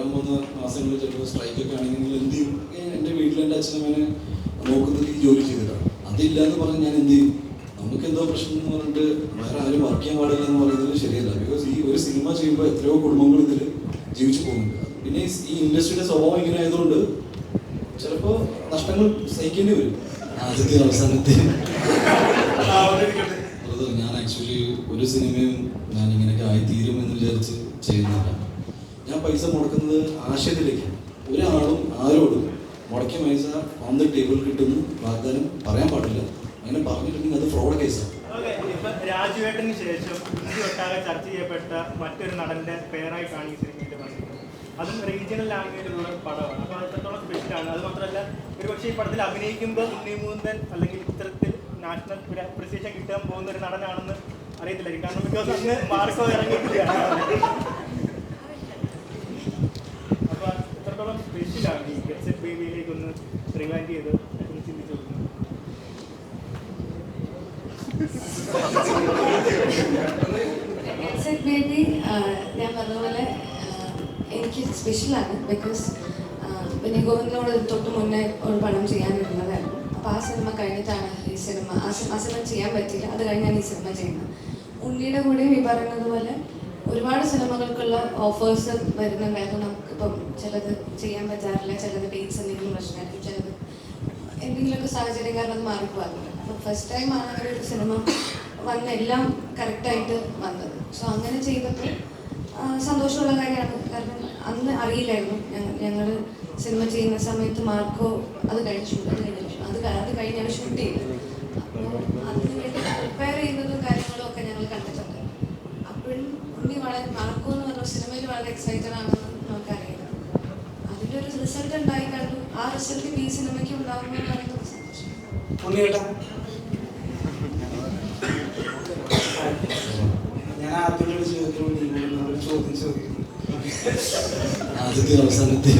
വരാൻ പോകുന്ന മാസങ്ങളിൽ ചിലപ്പോൾ സ്ട്രൈക്കൊക്കെ ആണെങ്കിൽ എന്ത് ചെയ്യും? എന്റെ എന്റെ വീട്ടിൽ എന്റെ അച്ഛനമ്മേനെ നോക്കുന്നത് ഈ ജോലി ചെയ്തിട്ടാണ്. അതില്ല എന്ന് പറഞ്ഞ് ഞാൻ എന്ത് ചെയ്യും? നമുക്ക് എന്തോ പ്രശ്നം എന്ന് പറഞ്ഞിട്ട് വേറെ ആരും വർക്ക് ചെയ്യാൻ പാടില്ല എന്ന് പറയുന്നത് ശരിയല്ല. ബിക്കോസ് ഈ ഒരു സിനിമ ചെയ്യുമ്പോൾ എത്രയോ കുടുംബങ്ങൾ ഇതിൽ ജീവിച്ചു പോകുന്നുണ്ട്. പിന്നെ ഈ- ഇൻഡസ്ട്രിയുടെ സ്വഭാവം ഇങ്ങനെ ആയതുകൊണ്ട് ചിലപ്പോൾ നഷ്ടങ്ങൾ സഹിക്കേണ്ടി വരും. ആദ്യത്തെ അവസാനത്തെ. ഞാൻ ആക്ച്വലി ഒരു സിനിമയും ഞാൻ ഇങ്ങനെയൊക്കെ ആയിത്തീരും എന്ന് വിചാരിച്ച് ചെയ്യുന്നില്ല ഞാൻ പൈസ മുടക്കുന്നത് ആശയത്തിലേക്കാണ് ഒരാളും ആരോടും മുടക്കിയ പൈസ ഓൺ ദ ടേബിൾ കിട്ടുന്നു വാഗ്ദാനം പറയാൻ പാടില്ല. അങ്ങനെ പറഞ്ഞിട്ടുണ്ടെങ്കിൽ അത് ഫ്രോഡ് കേസാണ് രാജുവേട്ടന് ശേഷം ഇന്ത്യ ഒട്ടാകെ ചർച്ച ചെയ്യപ്പെട്ട മറ്റൊരു നടന്റെ പേരായി കാണി സിനിമയിൽ അതും റീജിയണൽ ലാംഗ്വേജിലുള്ള പടമാണ്. അപ്പോൾ അത്രത്തോളം സ്പെഷ്യലാണ് അത് മാത്രമല്ല ഒരുപക്ഷെ ഈ പടത്തിൽ അഭിനയിക്കുമ്പോൾ ഉണ്ണിമൂന്തൻ അല്ലെങ്കിൽ ഇത്തരത്തിൽ നാഷണൽ ഒരു കിട്ടാൻ പോകുന്ന ഒരു നടനാണെന്ന് അറിയത്തില്ലായിരിക്കും. കാരണം ബിക്കോസ് അന്ന് മാർക്കോ ഇറങ്ങിയിട്ടില്ല അപ്പോൾ എത്രത്തോളം സ്പെഷ്യലാണ് ഈ ഗെറ്റ്സെറ്റ് ബേബിയിലേക്ക് ഒന്ന് റിവൈൻഡ് ചെയ്ത് ഒന്ന് ചിന്തിച്ചു സെറ്റ് ബേബി ഞാൻ പറഞ്ഞതുപോലെ എനിക്ക് സ്പെഷ്യലാണ് ബിക്കോസ് പിന്നെ ഗോവിന്ദനോട് തൊട്ട് മുന്നേ ഒരു പണം ചെയ്യാനിരുന്നതായിരുന്നു അപ്പോൾ ആ സിനിമ കഴിഞ്ഞിട്ടാണ് ഈ സിനിമ ആ സിനിമ ചെയ്യാൻ പറ്റിയില്ല. അത് കഴിഞ്ഞാണ് ഈ സിനിമ ചെയ്യുന്നത്. ഉണ്ണിയുടെ കൂടെ ഈ പറയുന്നത് പോലെ ഒരുപാട് സിനിമകൾക്കുള്ള ഓഫേഴ്സ് വരുന്നുണ്ടായിരുന്നു നമുക്കിപ്പം ചിലത് ചെയ്യാൻ പറ്റാറില്ല ചിലത് ഡേറ്റ്സ് എന്തെങ്കിലും പ്രശ്നമായിരിക്കും ചിലത് എന്തെങ്കിലുമൊക്കെ സാഹചര്യം കാരണം അത് മാറിപ്പോകാറുണ്ട്. അപ്പം ഫസ്റ്റ് ടൈം ആണ് അങ്ങനെ ഒരു സിനിമ വന്ന് എല്ലാം കറക്റ്റായിട്ട് വന്നത്. സോ അങ്ങനെ ചെയ്തപ്പോൾ സന്തോഷമുള്ള കാര്യമാണ്. കാരണം അന്ന് അറിയില്ലായിരുന്നു ഞങ്ങൾ സിനിമ ചെയ്യുന്ന സമയത്ത് മാർക്കോ അത് കഴിച്ചു. അത് കഴിഞ്ഞ അത് ക- അത് കഴിഞ്ഞാണ് ഷൂട്ട് ചെയ്തത് അപ്പോൾ അതിന് വേണ്ടി പ്രിപ്പയർ ചെയ്യുന്നതും കാര്യങ്ങളും ഒക്കെ ഞങ്ങൾ കണ്ടിട്ടുണ്ട് അപ്പോഴും ഉണ്ണി വളരെ മാർക്കോ എന്ന് പറഞ്ഞ സിനിമയിൽ വളരെ എക്സൈറ്റഡ് ആണെന്ന് നമുക്കറിയാം. അതിന്റെ ഒരു റിസൾട്ട് ഉണ്ടായി കഴിഞ്ഞു ആ റിസൾട്ട് ഈ സിനിമയ്ക്ക് ഉണ്ടാകുമെന്ന് പറയുന്നത് ഞാൻ ചോദ്യം ചോദിക്കുന്നു. ആദ്യത്തെ അവസാനത്തെ.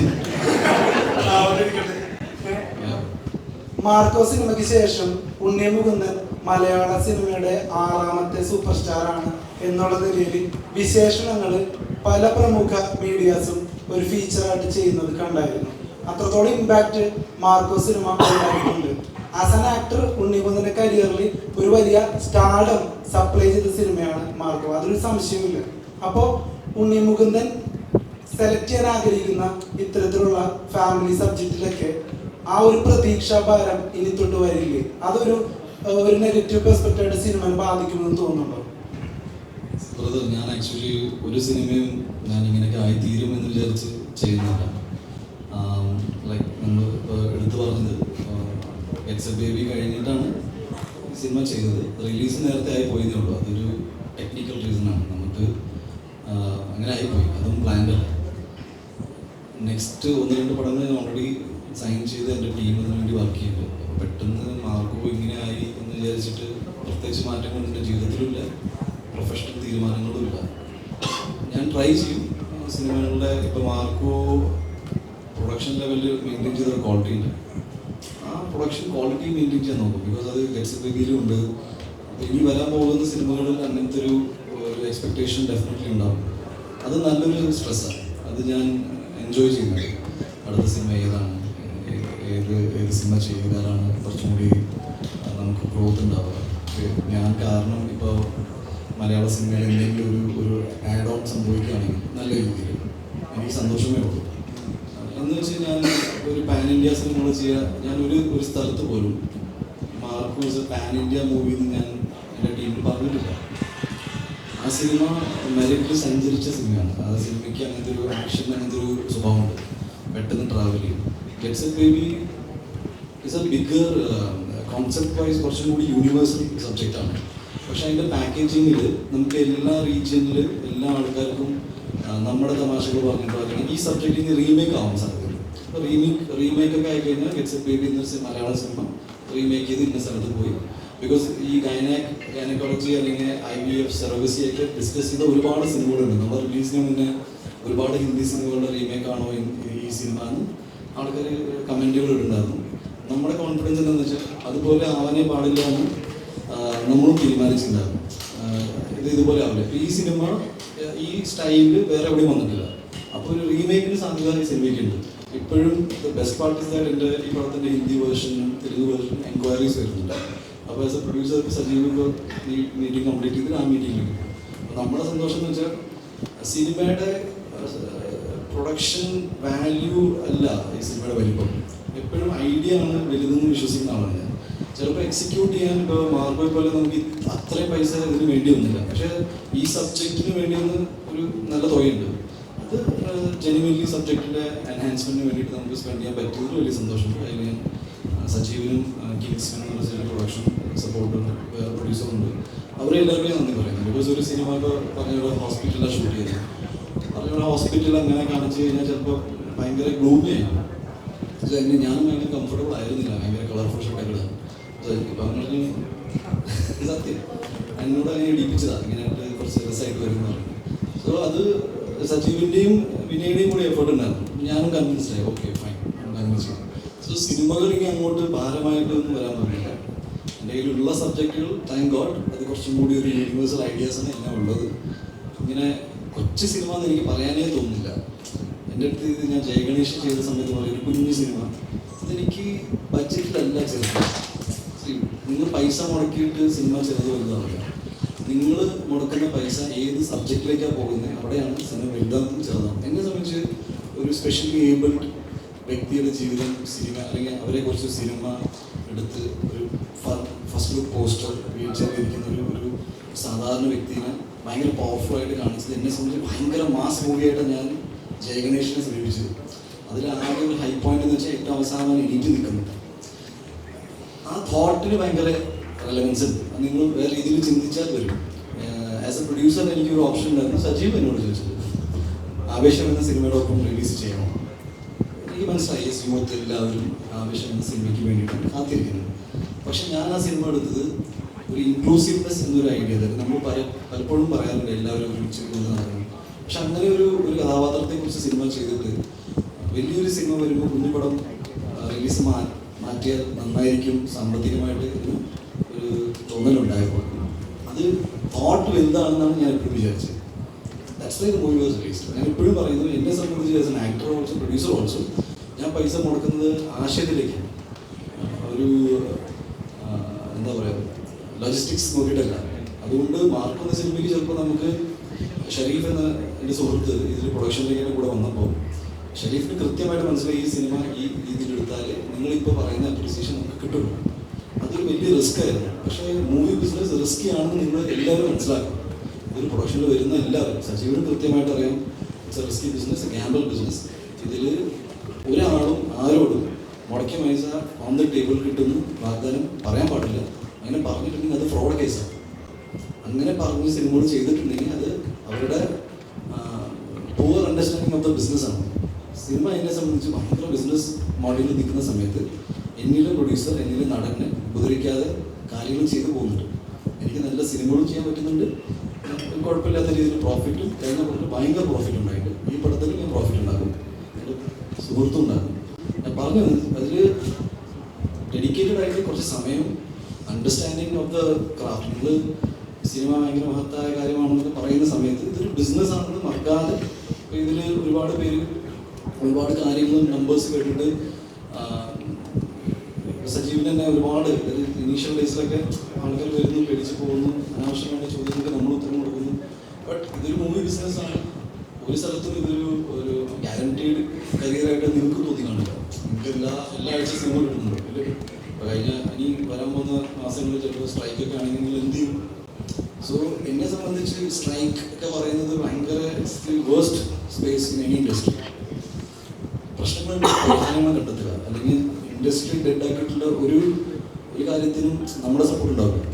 മാർക്കോ സിനിമയ്ക്ക് ശേഷം ഉണ്ണി മുകുന്ദൻ മലയാള സിനിമയുടെ ആറാമത്തെ സൂപ്പർ സ്റ്റാർ ആണ് എന്നുള്ള നിലയിൽ വിശേഷണങ്ങൾ പല പ്രമുഖ മീഡിയാസും ഒരു ഫീച്ചറായിട്ട് ചെയ്യുന്നത് കണ്ടായിരുന്നു. അത്രത്തോളം ഇമ്പാക്റ്റ് മാർക്കോ സിനിമ ഉണ്ടായിട്ടുണ്ട്. ആസ് ആൻ ആക്ടർ ഉണ്ണിമുകുന്ദന്റെ കരിയറിൽ ഒരു വലിയ സ്റ്റാർഡം സപ്ലൈ ചെയ്ത സിനിമയാണ് മാർക്കോ. അതൊരു സംശയമില്ല അപ്പോൾ ഉണ്ണിമുകുന്ദൻ സെലക്ട് ചെയ്യാൻ ആഗ്രഹിക്കുന്ന ഇത്തരത്തിലുള്ള ഫാമിലി സബ്ജക്റ്റിലൊക്കെ ആ ഒരു പ്രതീക്ഷാഭാരം ഇനി തൊട്ട് വരില്ലേ? അതൊരു ഒരു നെഗറ്റീവ് പെർസ്പെക്റ്റായിട്ട് സിനിമ ബാധിക്കുമെന്ന് തോന്നുന്നുണ്ടോ? ബ്രദർ ഞാൻ ആക്ച്വലി ഒരു സിനിമയും ഞാൻ ഇങ്ങനെയൊക്കെ ആയിത്തീരും എന്ന് വിചാരിച്ച് ചെയ്യുന്നില്ല ലൈക്ക് നമ്മൾ എടുത്തു പറഞ്ഞത് എക്സ് എ ബേബി കഴിഞ്ഞിട്ടാണ് സിനിമ ചെയ്തത്. റിലീസ് നേരത്തെ ആയി പോയതേ ഉള്ളൂ. അതൊരു ടെക്നിക്കൽ റീസണാണ് നമുക്ക് അങ്ങനെ ആയിപ്പോയി അതും പ്ലാൻഡ് അല്ല. നെക്സ്റ്റ് ഒന്ന് രണ്ട് പടങ്ങൾ ഞാൻ ഓൾറെഡി സൈൻ ചെയ്ത് എന്റെ ടീം അതിനു വേണ്ടി വർക്ക് ചെയ്യുന്നുണ്ട്. പെട്ടെന്ന് മാർക്കോ ഇങ്ങനെ ആയി എന്ന് വിചാരിച്ചിട്ട് പ്രത്യേകിച്ച് മാറ്റങ്ങൾ എന്റെ ജീവിതത്തിലുമില്ല. പ്രൊഫഷണൽ തീരുമാനങ്ങളുമില്ല. ഞാൻ ട്രൈ ചെയ്യും. സിനിമകളുടെ ഇപ്പോൾ മാർക്കോ പ്രൊഡക്ഷൻ ലെവലിൽ മെയിന്റെയിൻ ചെയ്ത ക്വാളിറ്റി ഉണ്ട്. ആ പ്രൊഡക്ഷൻ ക്വാളിറ്റി മെയിന്റെയിൻ ചെയ്യാൻ നോക്കും. ബിക്കോസ് അത് ഗെറ്റ്സ് ഉണ്ട്. ഇനി വരാൻ പോകുന്ന സിനിമകളിൽ അങ്ങനത്തെ ഒരു ഒരു എക്സ്പെക്ടേഷൻ ഡെഫിനറ്റ്ലി ഉണ്ടാവും. അത് നല്ലൊരു സ്ട്രെസ്സാണ് അത് ഞാൻ എൻജോയ് ചെയ്യുന്നത്. അടുത്ത സിനിമ ഏതാണ്? ഏത് ഏത് സിനിമ ചെയ്താലാണ് കുറച്ചും കൂടി നമുക്ക് ഗ്രോത്ത് ഉണ്ടാവുക. ഞാൻ കാരണം ഇപ്പോൾ മലയാള സിനിമയിൽ എന്തെങ്കിലും ഒരു ഒരു ആഡ് ഓൺ സംഭവിക്കുകയാണെങ്കിൽ നല്ല രീതിയിൽ. എനിക്ക് സന്തോഷമേ ഉള്ളൂ. എന്ന് വെച്ച് ഞാൻ ഒരു പാൻ ഇന്ത്യ സിനിമകൾ ചെയ്യുക ഞാൻ ഒരു ഒരു സ്ഥലത്ത് പോലും മാർക്കോസ് പാൻ ഇന്ത്യ മൂവി എന്ന് ഞാൻ എന്റെ ടീമിൽ പറഞ്ഞിട്ടില്ല. ആ സിനിമ മെറിറ്റിൽ സഞ്ചരിച്ച സിനിമയാണ് ആ സിനിമയ്ക്ക് അങ്ങനത്തെ ഒരു ആക്ഷൻ അങ്ങനത്തെ ഒരു സ്വഭാവമുണ്ട്. പെട്ടെന്ന് ട്രാവൽ ചെയ്യും. Gets a baby is a bigger concept wise കുറച്ചും കൂടി യൂണിവേഴ്സൽ സബ്ജക്റ്റാണ് പക്ഷെ അതിന്റെ പാക്കേജിങ്ങിൽ നമുക്ക് എല്ലാ റീജിയനിൽ എല്ലാ ആൾക്കാർക്കും നമ്മുടെ തമാശകൾ പറഞ്ഞിട്ടോ ഈ സബ്ജക്റ്റിന് റീമേക്ക് ആവാൻ സാധ്യതയുണ്ട് അപ്പോൾ റീമേക്ക് റീമേക്ക് ഒക്കെ ആയിക്കഴിഞ്ഞാൽ ഗെറ്റ്സ് എ ബേബി എന്ന മലയാള സിനിമ റീമേക്ക് ചെയ്ത് ഇന്ന സ്ഥലത്ത് പോയി. ബിക്കോസ് ഈ ഗൈനാക് ഗൈനക്കോളജി അല്ലെങ്കിൽ ഐ വി എഫ് സെറോഗസി ഒക്കെ ഡിസ്കസ് ചെയ്ത ഒരുപാട് സിനിമകളുണ്ട്. നമ്മൾ റിലീസിന് മുന്നേ ഒരുപാട് ഹിന്ദി സിനിമകളുടെ റീമേക്ക് ആണോ ഈ- സിനിമ എന്ന് ആൾക്കാർ കമന്റുകൾ ഇടുണ്ടായിരുന്നു നമ്മുടെ കോൺഫിഡൻസ് എന്താണെന്ന് വെച്ചാൽ അതുപോലെ ആവാനേ പാടില്ല എന്ന് നമ്മളും തീരുമാനിച്ചിട്ടുണ്ടായിരുന്നു. ഇത് ഇതുപോലെ ആവില്ല ഈ സിനിമ ഈ സ്റ്റൈലിൽ വേറെ എവിടെയും വന്നിട്ടില്ല. അപ്പോൾ ഒരു റീമേക്കിന് സാധ്യത ഈ സിനിമയ്ക്കുണ്ട് ഇപ്പോഴും ബെസ്റ്റ് പാർട്ട് ഇസ് ദാറ്റ് എന്റെ ഈ പടത്തിന്റെ ഹിന്ദി വേർഷനും തെലുങ്ക് വേർഷനും എൻക്വയറീസ് വരുന്നുണ്ട്. അപ്പോൾ as a producer Sajeev meeting complete ചെയ്തിട്ട് ആ മീറ്റിംഗിൽ അപ്പോൾ നമ്മുടെ സന്തോഷം എന്ന് വെച്ചാൽ സിനിമയുടെ പ്രൊഡക്ഷൻ വാല്യൂ അല്ല ഈ സിനിമയുടെ വലിപ്പം. എപ്പോഴും ഐഡിയ ആണ് വലുതെന്ന് വിശ്വസിക്കുന്ന ആളാണ് ഞാൻ. ചിലപ്പോൾ എക്സിക്യൂട്ട് ചെയ്യാൻ ഇപ്പോൾ മാർബിൾ പോലെ നമുക്ക് അത്രയും പൈസ ഇതിന് വേണ്ടിയൊന്നുമില്ല പക്ഷേ ഈ സബ്ജക്റ്റിന് വേണ്ടി ഒന്ന് ഒരു നല്ല തുകയുണ്ട്. അത് ജെനുവൻലി സബ്ജക്റ്റിന്റെ എൻഹാൻസ്മെന്റിന് വേണ്ടിയിട്ട് നമുക്ക് സ്പെൻഡ് ചെയ്യാൻ പറ്റിയതിൽ വലിയ സന്തോഷമുണ്ട്. അതിൽ ഞാൻ സജീവനും കിങ്സ്മനും ചെയ്യുന്ന പ്രൊഡക്ഷൻ സപ്പോർട്ടും പ്രൊഡ്യൂസറുണ്ട് അവരെ എല്ലാവരുടെയും നന്ദി പറയുന്നു ബിക്കോസ് ഒരു സിനിമ ഇപ്പോൾ പറഞ്ഞ ഹോസ്പിറ്റലിലാണ് ഷൂട്ട് ചെയ്തത്. പറഞ്ഞ ഹോസ്പിറ്റലിൽ അങ്ങനെ കാണിച്ചു കഴിഞ്ഞാൽ ചിലപ്പോൾ ഭയങ്കര ഗ്ലൂമി അതിന് പക്ഷേ ഞാനും ഭയങ്കര കംഫർട്ടബിൾ ആയിരുന്നില്ല. ഭയങ്കര കളർഫുൾ ഷർട്ടൊക്കെ സത്യം. എന്നോട് അങ്ങനെ ഇടിപ്പിച്ചതാണ് ഇങ്ങനെ കുറച്ച് രസമായിട്ട് വരുന്ന സോ അത് സജീവിന്റെയും വിനയുടെയും കൂടി എഫേർട്ട് ഉണ്ടായിരുന്നു. ഞാനും കൺവിൻസ്ഡ് ആയി. ഓക്കെ ഫൈൻ കൺവിൻസ് സോ സിനിമകൾ ഇനി അങ്ങോട്ട് ഭാരമായിട്ടൊന്നും വരാൻ പറ്റില്ല എന്റെ കയ്യിലുള്ള സബ്ജക്റ്റുകൾ താങ്ക് ഗോഡ് അത് കുറച്ചും കൂടി ഒരു യൂണിവേഴ്സൽ ഐഡിയാസാണ് എല്ലാം ഉള്ളത്. ഇങ്ങനെ കൊച്ചു സിനിമ എന്ന് എനിക്ക് പറയാനേ തോന്നുന്നില്ല. എന്റെ അടുത്ത് ഞാൻ ജയഗണേഷ് ചെയ്ത സമയത്ത് പറയും ഒരു കുഞ്ഞു സിനിമ അതെനിക്ക് ബഡ്ജറ്റിലല്ല See, നിങ്ങൾ പൈസ മുടക്കിയിട്ട് സിനിമ ചെറുത് വലുതാവില്ല നിങ്ങൾ മുടക്കുന്ന പൈസ ഏത് സബ്ജക്റ്റിലേക്കാണ് പോകുന്നത് അവിടെയാണ് സിനിമ വലുതാകും ചെറുതാണ് എന്നെ സംബന്ധിച്ച് ഒരു സ്പെഷ്യലി ഏബിൾഡ് വ്യക്തിയുടെ ജീവിതം സിനിമ അല്ലെങ്കിൽ അവരെ കുറിച്ച് സിനിമ എടുത്ത് ഒരു ഫസ്റ്റ് ലുക്ക് പോസ്റ്റർ വീൽ ചെയറിലിരിക്കുന്ന ഒരു ഒരു സാധാരണ വ്യക്തിനെ ഭയങ്കര പവർഫുൾ ആയിട്ട് കാണിച്ചത് എന്നെ സംബന്ധിച്ച് ഭയങ്കര മാസ് മൂവിയായിട്ടാണ് ഞാൻ ജയഗണേഷിനെ സമീപിച്ചത്. അതിൽ ആകെ ഒരു ഹൈ പോയിന്റ് എന്ന് വെച്ചാൽ ഏറ്റവും അവസാനം എനിക്ക് നിൽക്കുന്നത്. ആ തോട്ടിന് ഭയങ്കര റെലവൻസ് ഉണ്ട്. നിങ്ങൾ വേറെ രീതിയിൽ ചിന്തിച്ചാൽ വരും ആസ് എ പ്രൊഡ്യൂസർ എനിക്കൊരു ഓപ്ഷൻ ഉണ്ടായിരുന്നു. സജീവ് എന്നോട് ചോദിച്ചത്. ആവേശം എന്ന സിനിമയോടൊപ്പം റിലീസ് ചെയ്യണം? എനിക്ക് മനസ്സിലായി. എസ് യുവത്ത് എല്ലാവരും ആവേശം എന്ന സിനിമയ്ക്ക് വേണ്ടിയിട്ടാണ് കാത്തിരിക്കുന്നത്. പക്ഷെ ഞാൻ ആ സിനിമ എടുത്തത് ഒരു ഇൻക്ലൂസീവ്നെസ് എന്നൊരു ഐഡിയ അതായത് നമ്മൾ പല പലപ്പോഴും പറയാറുണ്ട് എല്ലാവരും ഒരുമിച്ച് കൊണ്ട് പക്ഷെ അങ്ങനെ ഒരു ഒരു കഥാപാത്രത്തെക്കുറിച്ച് സിനിമ ചെയ്തിട്ട് വലിയൊരു സിനിമ വരുമ്പോൾ കുഞ്ഞുപടം റിലീസ് മാ മാറ്റിയാൽ നന്നായിരിക്കും സാമ്പത്തികമായിട്ട് ഒരു ഒരു തോന്നലുണ്ടായപ്പോൾ. അത് തോട്ട് വലുതാണെന്നാണ് ഞാൻ എപ്പോഴും വിചാരിച്ചത്. ദാറ്റ്സ് വൈ മൂവി വാസ് ഞാൻ എപ്പോഴും പറയുന്നത് എന്നെ സംബന്ധിച്ച് as an actor also producer also ഞാൻ പൈസ മുടക്കുന്നത് ആശയത്തിലേക്കാണ്. ഒരു എന്താ പറയുക ലോജിസ്റ്റിക്സ് നോക്കിയിട്ടല്ല. അതുകൊണ്ട് മാർക്ക് എന്ന സിനിമയ്ക്ക് ചിലപ്പോൾ നമുക്ക് ഷരീഫ് എന്ന എന്റെ സുഹൃത്ത് ഇതിൽ പ്രൊഡക്ഷനിലേക്ക് കൂടെ വന്നപ്പോൾ ഷരീഫിന് കൃത്യമായിട്ട് മനസ്സിലായി ഈ സിനിമ ഈ രീതിയിൽ എടുത്താൽ നിങ്ങളിപ്പോൾ പറയുന്ന അപ്രിസിയേഷൻ നമുക്ക് കിട്ടുള്ളൂ അതൊരു വലിയ റിസ്ക് ആയിരുന്നു. പക്ഷേ മൂവി ബിസിനസ് റിസ്കി ആണെന്ന് നിങ്ങൾ എല്ലാവരും മനസ്സിലാക്കും. ഇതൊരു പ്രൊഡക്ഷനിൽ വരുന്ന എല്ലാവരും. സജീവനും കൃത്യമായിട്ട് അറിയാം. It's a risky business gamble business ഇതിൽ ഒരാളും ആരോടും മുടക്കി മൈസ ഓൺ ദ ടേബിൾ കിട്ടുന്നു. വാഗ്ദാനം പറയാൻ പാടില്ല. അങ്ങനെ പറഞ്ഞിട്ടുണ്ടെങ്കിൽ അത് ഫ്രോഡ് കേസാണ് അങ്ങനെ പറഞ്ഞ് സിനിമകൾ ചെയ്തിട്ടുണ്ടെങ്കിൽ അത് അവരുടെ poor understanding of the business ആണ്. സിനിമ എന്നെ സംബന്ധിച്ച് മാത്രം ബിസിനസ് മോഡലിൽ നിൽക്കുന്ന സമയത്ത് എന്നിലെ പ്രൊഡ്യൂസർ എന്നിലെ നടനെ ഉപദ്രവിക്കാതെ കാര്യങ്ങൾ ചെയ്തു പോകുന്നുണ്ട്. എനിക്ക് നല്ല സിനിമകളും ചെയ്യാൻ പറ്റുന്നുണ്ട്. കുഴപ്പമില്ലാത്ത രീതിയിൽ പ്രോഫിറ്റും കഴിഞ്ഞ പടത്തിൽ ഭയങ്കര പ്രോഫിറ്റ് ഉണ്ടായിട്ട് ഈ പടത്തിൽ ഞാൻ പ്രോഫിറ്റ് ഉണ്ടാക്കും. എന്റെ സുഹൃത്തും ഉണ്ടാക്കും. ഞാൻ പറഞ്ഞു അതിൽ ഡെഡിക്കേറ്റഡ് ആയിട്ട് കുറച്ച് സമയം അണ്ടർസ്റ്റാൻഡിങ് ഓഫ് ദ ക്രാഫ്റ്റ് നിങ്ങൾ സിനിമ ഭയങ്കര മഹത്തായ കാര്യമാണെന്ന് പറയുന്ന സമയത്ത് ഇതൊരു ബിസിനസ് ആണെന്ന് മറക്കാതെ ഇതിൽ ഒരുപാട് പേര് ഒരുപാട് കാര്യങ്ങളും നമ്പേഴ്സ് കേട്ടിട്ട് ആ, സജീവൻ തന്നെ ഒരുപാട് ഇനീഷ്യൽ ഡേയ്സിലൊക്കെ ആൾക്കാർ വരുന്നു പേടിച്ച് പോകുന്നു അനാവശ്യമായ ചോദ്യങ്ങൾക്ക് നമ്മൾ ഉത്തരം കൊടുക്കുന്നു. ബട്ട് ഇതൊരു മൂവി ബിസിനസ്സാണ് ഒരു സ്ഥലത്തും ഇതൊരു ഒരു ഗ്യാരണ്ടീഡ് കരിയറായിട്ട് നിങ്ങൾക്ക് തോന്നി കാണില്ല നിങ്ങൾക്ക് എല്ലാ എല്ലാ ആഴ്ച സിനിമ കിട്ടുന്നുണ്ട്. കഴിഞ്ഞ ഇനി വരാൻ പോകുന്ന മാസങ്ങളിൽ ചിലപ്പോൾ സ്ട്രൈക്ക് ഒക്കെ ആണെങ്കിൽ നിങ്ങൾ എന്ത് ചെയ്യും? സോ എന്നെ സംബന്ധിച്ച് സ്ട്രൈക്ക് ഒക്കെ പറയുന്നത് ഭയങ്കര waste space in any industry പ്രശ്നങ്ങൾ കണ്ടെത്തുക. അല്ലെങ്കിൽ ഇൻഡസ്ട്രി ഡെഡ് ആക്കിയിട്ടുള്ള ഒരു ഒരു കാര്യത്തിനും നമ്മുടെ സപ്പോർട്ട് ഉണ്ടാവില്ല.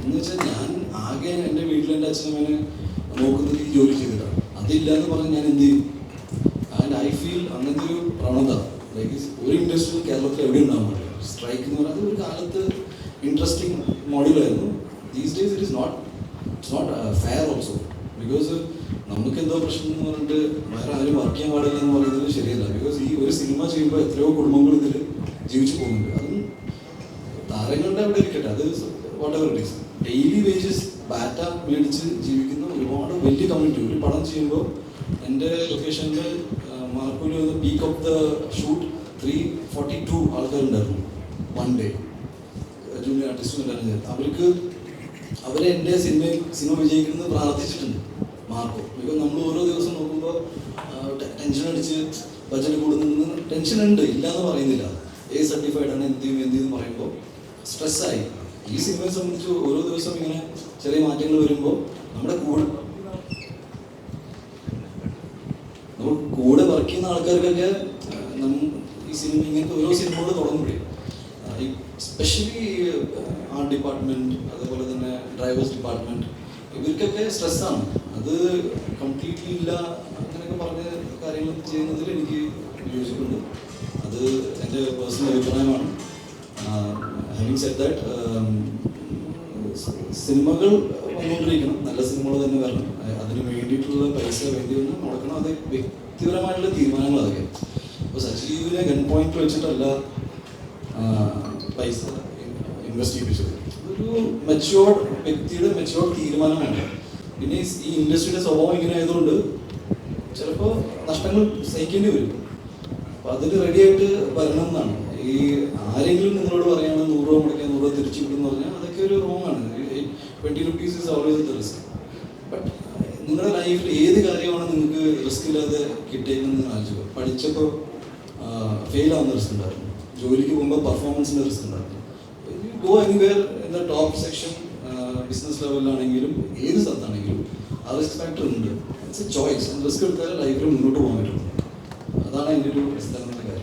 എന്ന് വെച്ചാൽ ഞാൻ ആകെ എന്റെ വീട്ടിൽ എന്റെ അച്ഛനമ്മേനെ നോക്കുന്നത് ഈ ജോലി ചെയ്തിട്ടാണ്. അതില്ല എന്ന് പറഞ്ഞാൽ ഞാൻ എന്ത് ചെയ്യും? ആൻഡ് ഐ ഫീൽ അങ്ങനത്തെ ഒരു പ്രവണത. ലൈക്ക് ഒരു ഇൻഡസ്ട്രി കേരളത്തിൽ എവിടെ ഉണ്ടാകാൻ പറ്റില്ല സ്ട്രൈക്ക് എന്ന് പറഞ്ഞാൽ ഒരു കാലത്ത് interesting മോഡലായിരുന്നു these days it is not it's not fair also because നമുക്ക് എന്തോ പ്രശ്നം എന്ന് പറഞ്ഞിട്ട് വേറെ ആരും വർക്ക് ചെയ്യാൻ പാടില്ല എന്ന് പറയുന്നത് ശരിയല്ല. ബിക്കോസ് ഈ ഒരു സിനിമ ചെയ്യുമ്പോൾ എത്രയോ കുടുംബങ്ങൾ ഇതിൽ ജീവിച്ചു പോകുന്നുണ്ട്. അതും താരങ്ങളുടെ അവിടെ ഇരിക്കട്ടെ. അത് whatever it is daily wages batta മേടിച്ച് ജീവിക്കുന്ന ഒരുപാട് വലിയ കമ്മ്യൂണിറ്റി ഒരു പടം ചെയ്യുമ്പോൾ എന്റെ ലൊക്കേഷനിൽ മാർക്കൂലി വന്ന് peak of the shoot three forty two ആൾക്കാരുണ്ടായിരുന്നു. വൺ ഡേ ജൂനിയർ ആർട്ടിസ്റ്റും എല്ലാവരും അവർക്ക് അവരെ എന്റെ സിനിമ സിനിമ വിജയിക്കുന്നത് പ്രാർത്ഥിച്ചിട്ടുണ്ട്. മാർക്കോ ബിക്കോസ് നമ്മൾ ഓരോ ദിവസം നോക്കുമ്പോൾ ടെൻഷൻ അടിച്ച് ബജറ്റ് കൂടുന്ന ടെൻഷൻ ഉണ്ട്. ഇല്ല എന്ന് പറയുന്നില്ല. ഏ സർട്ടിഫൈഡ് ആണ് എന്ത് ചെയ്യും എന്ത് ചെയ്യും പറയുമ്പോൾ സ്ട്രെസ്സായി ഈ സിനിമയെ സംബന്ധിച്ച് ഓരോ ദിവസം ഇങ്ങനെ ചെറിയ മാറ്റങ്ങൾ വരുമ്പോൾ നമ്മുടെ കൂടെ കൂടെ വർക്ക് ചെയ്യുന്ന ആൾക്കാർക്കൊക്കെ ഈ സിനിമ ഇങ്ങനത്തെ ഓരോ സിനിമകൾ തുടങ്ങുമ്പോഴേ സ്പെഷ്യലി ആർട്ട് ഡിപ്പാർട്ട്മെന്റ് അതുപോലെ തന്നെ ഡ്രൈവേഴ്സ് ഡിപ്പാർട്ട്മെന്റ് ഇവർക്കൊക്കെ സ്ട്രെസ്സാണ് അത് കംപ്ലീറ്റ്ലി ഇല്ല അങ്ങനെയൊക്കെ പറഞ്ഞ കാര്യങ്ങൾ ചെയ്യുന്നതിൽ എനിക്ക് യോജിപ്പുണ്ട്. അത് എന്റെ പേഴ്സണൽ അഭിപ്രായമാണ്. ഹാവിങ് സെറ്റ് ദാറ്റ് സിനിമകൾ വന്നുകൊണ്ടിരിക്കണം. നല്ല സിനിമകൾ തന്നെ വരണം. അതിന് വേണ്ടിയിട്ടുള്ള പൈസ വേണ്ടി വന്ന് മുടക്കണം. അത് വ്യക്തിപരമായിട്ടുള്ള തീരുമാനങ്ങൾ അതൊക്കെ. അപ്പോൾ സജീവിനെ ഗൺ പോയിന്റ് വെച്ചിട്ടല്ല പൈസ ഇൻവെസ്റ്റ് ചെയ്യിപ്പിച്ചത്. ഒരു മെച്ചുവേർഡ് വ്യക്തിയുടെ മെച്ചുവേർഡ് തീരുമാനമാണ് പിന്നെ ഈ- ഇൻഡസ്ട്രിയുടെ സ്വഭാവം ഇങ്ങനെ ആയതുകൊണ്ട് ചിലപ്പോൾ നഷ്ടങ്ങൾ സഹിക്കേണ്ടി വരും. അപ്പൊ അതിന് റെഡി ആയിട്ട് വരണം എന്നാണ്. ഈ ആരെങ്കിലും നിങ്ങളോട് പറയുകയാണ് നൂറ് രൂപ മുടക്കാൻ നൂറ് രൂപ തിരിച്ചു വിടും എന്ന് പറഞ്ഞാൽ അതൊക്കെ ഒരു റോങ് ആണ്. Twenty rupees is always the risk but നിങ്ങളുടെ ലൈഫിൽ ഏത് കാര്യമാണ് നിങ്ങൾക്ക് റിസ്ക് ഇല്ലാതെ കിട്ടിയെന്ന് നിങ്ങൾ ആലോചിക്കുക പഠിച്ചപ്പോൾ ഫെയിൽ ആവുന്ന റിസ്ക് ഉണ്ടായിരുന്നു. ജോലിക്ക് പോകുമ്പോൾ പെർഫോമൻസിന്റെ റിസ്ക് ഉണ്ടായിരുന്നു. Go anywhere in the top section business ലെവലിലാണെങ്കിലും ഏത് സ്ഥലത്താണെങ്കിലും ആ റിസ്ക് ഫാക്ടർ ഉണ്ട്. ഇറ്റ്സ് എ ചോയ്സ് റിസ്ക് എടുത്താൽ ലൈഫിൽ മുന്നോട്ട് പോകാൻ പറ്റുള്ളൂ അതാണ് എന്റെ ഒരു അടിസ്ഥാനമായ കാര്യം.